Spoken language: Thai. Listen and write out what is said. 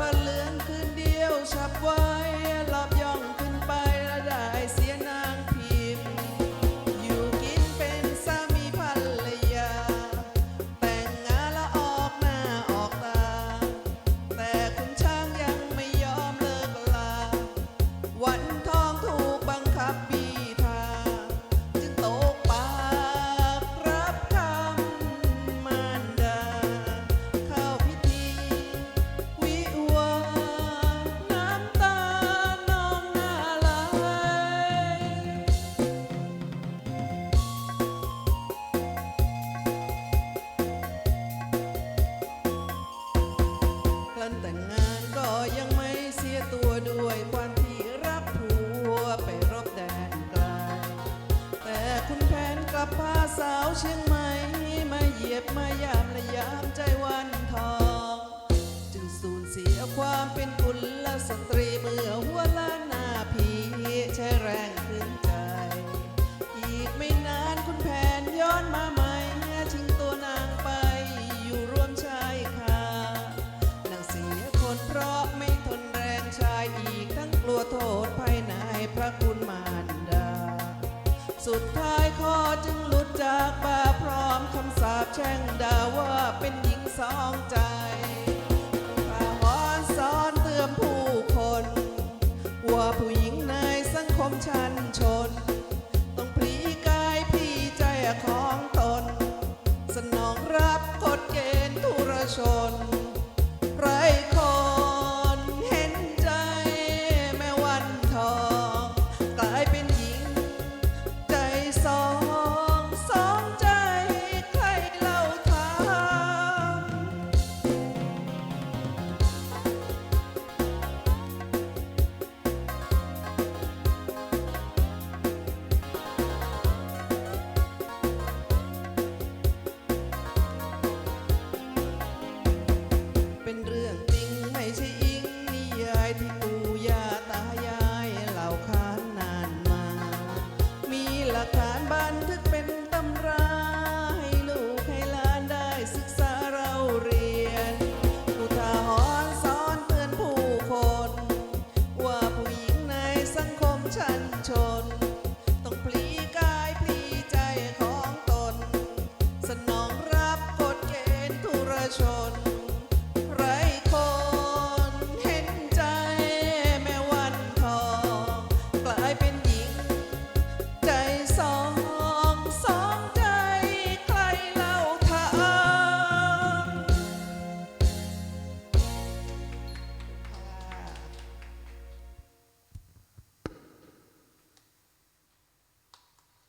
ผ้าเหลืองคืนเดียวฉับไว้ กับพาสาวเชียงใหม่มาเหยียบมายามและยามใจวันทอง จึงสูญเสียความเป็นกุลสตรีเมื่อหัวล้านหน้าผีใช้แรงขึ้นใจ อีกไม่นานคุณแผนย้อนมาใหม่ชิงตัวนางไปอยู่ร่วมชายคานางเสียคนเพราะไม่ทนแรงชายอีกทั้งกลัวโทษภายในพระคุณมารดา สุดท้ายข้อ แช่งด่าว่าเป็นหญิงสองใจ